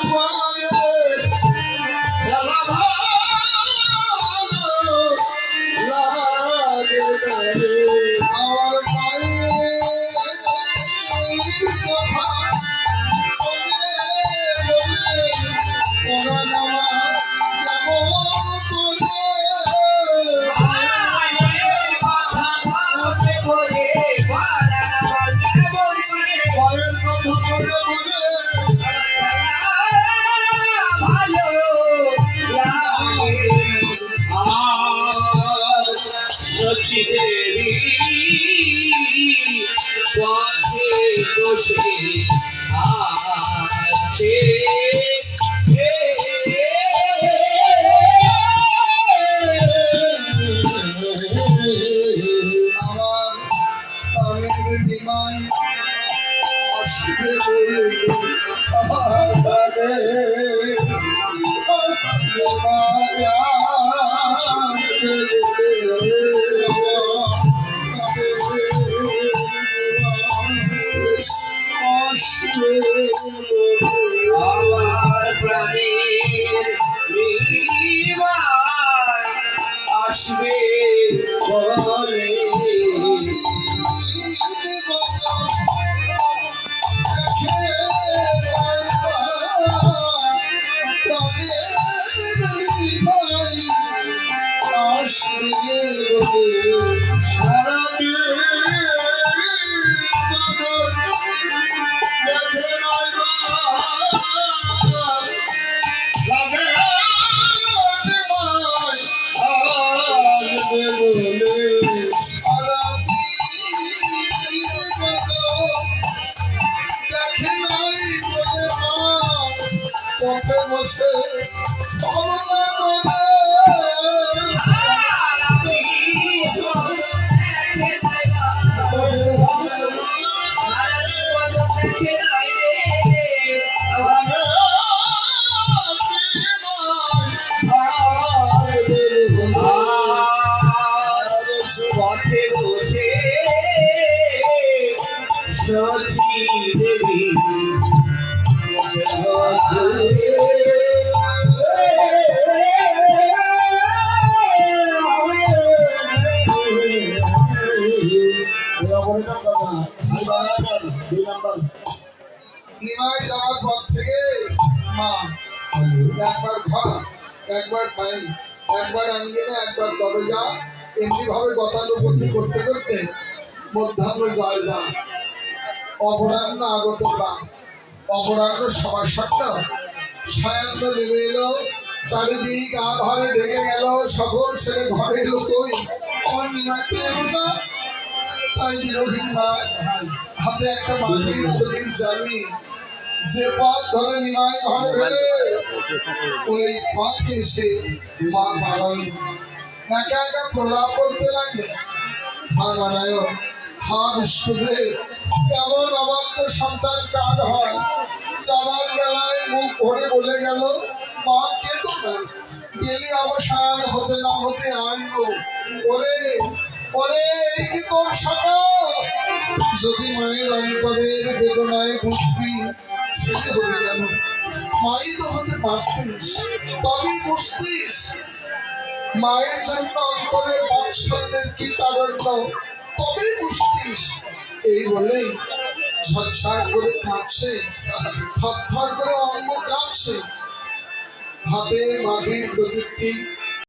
আমার দেবী পথে বসে আছে আসবে বলে আমার প্রাণের নিবাস আসবে বলে পথে বসে মনে বসে সচি দেবী নিমাই যাওয়ার পর থেকে একবার ঘর একবার একবার আঙ্গিনে একবার দরজা এমনি ভাবে গতানুগতি করতে করতে মধ্যাহ্ন জয় যা অপরাহ্ন আগত প্রাণ। অপরাহ্ন সবার স্বপ্ন। সায়ান্ন নেমে এলো, চারিদিক আধারে ঢেকে গেল, সকল ছেলে ঘরে এলো কই আমার নিমাইকে এলো না তাই বিরোধী ভাই হাতে একটা মাটির শরীর জানি, যে পথ ধরে নিমাই ঘরে ফেলে, ওই পথে এসে মা দাঁড়াল একা একা প্রলাপ করতে লাগলে হা নারায়ণ হা বিষ্ণুদেব কেমন অবাধ্য সন্তান কার হয়? যাবার বেলায় মুখ ভরে বলে গেল, মা, কেঁদো না। গেলে অবসান হতে না হতে আনব। ওরে এই কি তোর যদি মায়ের অন্তরের বেদনায় বুঝবি, ছেলে হয়ে গেল। মাই তো হতে পারতিস, তবেই বুঝতিস। মায়ের জন্য অন্তরে বাৎসল্যের কি তারণ্য তবেই বুঝতিস। এই বলেই ঝরঝর করে কাঁপছে থরথর করে অঙ্গ কাঁপছে হাতে মাটির প্রদীপটি